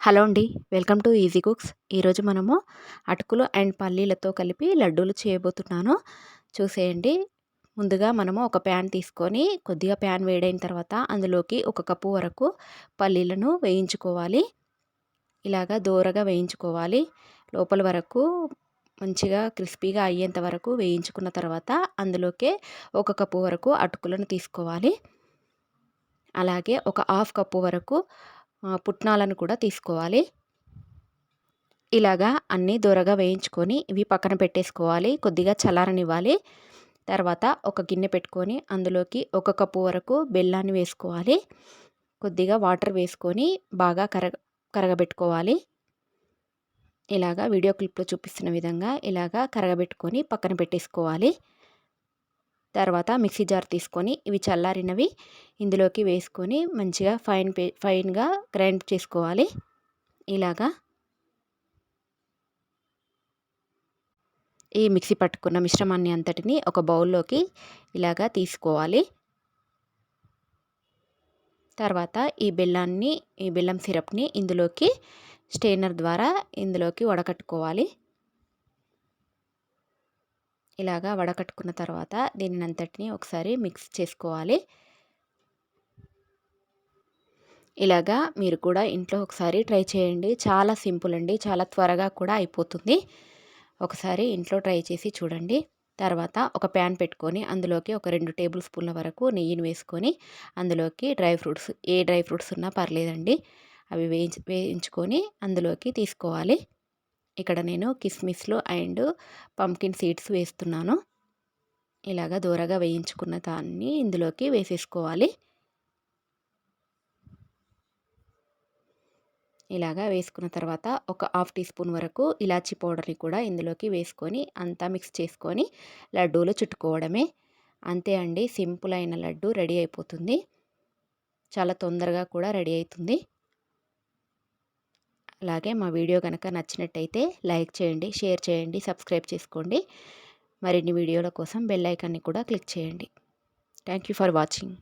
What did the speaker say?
Hello అండి welcome to easy cooks. ఈరోజు మనము అటుకులు అండ్ పల్లీలతో కలిపి లడ్డూలు చేయబోతున్నాను. చూసేయండి. ముందుగా మనము ఒక ప్యాన్ తీసుకొని కొద్దిగా ప్యాన్ వేడైన తర్వాత అందులోకి ఒక కప్పు వరకు పల్లీలను వేయించుకోవాలి. ఇలాగా దూరగా వేయించుకోవాలి. లోపల వరకు మంచిగా క్రిస్పీగా అయ్యేంత వరకు వేయించుకున్న తర్వాత అందులోకే ఒక కప్పు వరకు అటుకులను తీసుకోవాలి. అలాగే ఒక హాఫ్ కప్పు వరకు పుట్నాలను కూడా తీసుకోవాలి. ఇలాగా అన్నీ దూరగా వేయించుకొని ఇవి పక్కన పెట్టేసుకోవాలి. కొద్దిగా చల్లారనివ్వాలి. తర్వాత ఒక గిన్నె పెట్టుకొని అందులోకి ఒక కప్పు వరకు బెల్లాన్ని వేసుకోవాలి. కొద్దిగా వాటర్ వేసుకొని బాగా కరగ కరగబెట్టుకోవాలి. ఇలాగా వీడియో క్లిప్లో చూపిస్తున్న విధంగా ఇలాగా కరగబెట్టుకొని పక్కన పెట్టేసుకోవాలి. తర్వాత మిక్సీ జార్ తీసుకొని ఇవి చల్లారినవి ఇందులోకి వేసుకొని మంచిగా ఫైన్ పే ఫైన్గా గ్రైండ్ చేసుకోవాలి. ఇలాగా. ఈ మిక్సీ పట్టుకున్న మిశ్రమాన్ని అంతటిని ఒక బౌల్లోకి ఇలాగా తీసుకోవాలి. తర్వాత ఈ బెల్లాన్ని ఈ బెల్లం సిరప్ని ఇందులోకి స్టెయినర్ ద్వారా ఇందులోకి వడకట్టుకోవాలి. ఇలాగా వడకట్టుకున్న తర్వాత దీనిని అంతటిని ఒకసారి మిక్స్ చేసుకోవాలి. ఇలాగా మీరు కూడా ఇంట్లో ఒకసారి ట్రై చేయండి. చాలా సింపుల్ అండి. చాలా త్వరగా కూడా అయిపోతుంది. ఒకసారి ఇంట్లో ట్రై చేసి చూడండి. తర్వాత ఒక ప్యాన్ పెట్టుకొని అందులోకి ఒక రెండు టేబుల్ స్పూన్ల వరకు నెయ్యిని వేసుకొని అందులోకి డ్రై ఫ్రూట్స్ ఏ డ్రై ఫ్రూట్స్ ఉన్నా పర్లేదండి. అవి వేయించి వేయించుకొని అందులోకి తీసుకోవాలి. ఇక్కడ నేను కిస్మిస్లు అండ్ పంకిన్ సీడ్స్ వేస్తున్నాను. ఇలాగ దూరగా వేయించుకున్న దాన్ని ఇందులోకి వేసేసుకోవాలి. ఇలాగా వేసుకున్న తర్వాత ఒక హాఫ్ టీ స్పూన్ వరకు ఇలాచీ పౌడర్ని కూడా ఇందులోకి వేసుకొని అంతా మిక్స్ చేసుకొని లడ్డూలు చుట్టుకోవడమే. అంతే అండి సింపుల్ అయిన లడ్డు రెడీ అయిపోతుంది. చాలా తొందరగా కూడా రెడీ అవుతుంది. అలాగే మా వీడియో కనుక నచ్చినట్టయితే లైక్ చేయండి షేర్ చేయండి సబ్స్క్రైబ్ చేసుకోండి. మరిన్ని వీడియోల కోసం బెల్ ఐకాన్ని కూడా క్లిక్ చేయండి. Thank you for watching.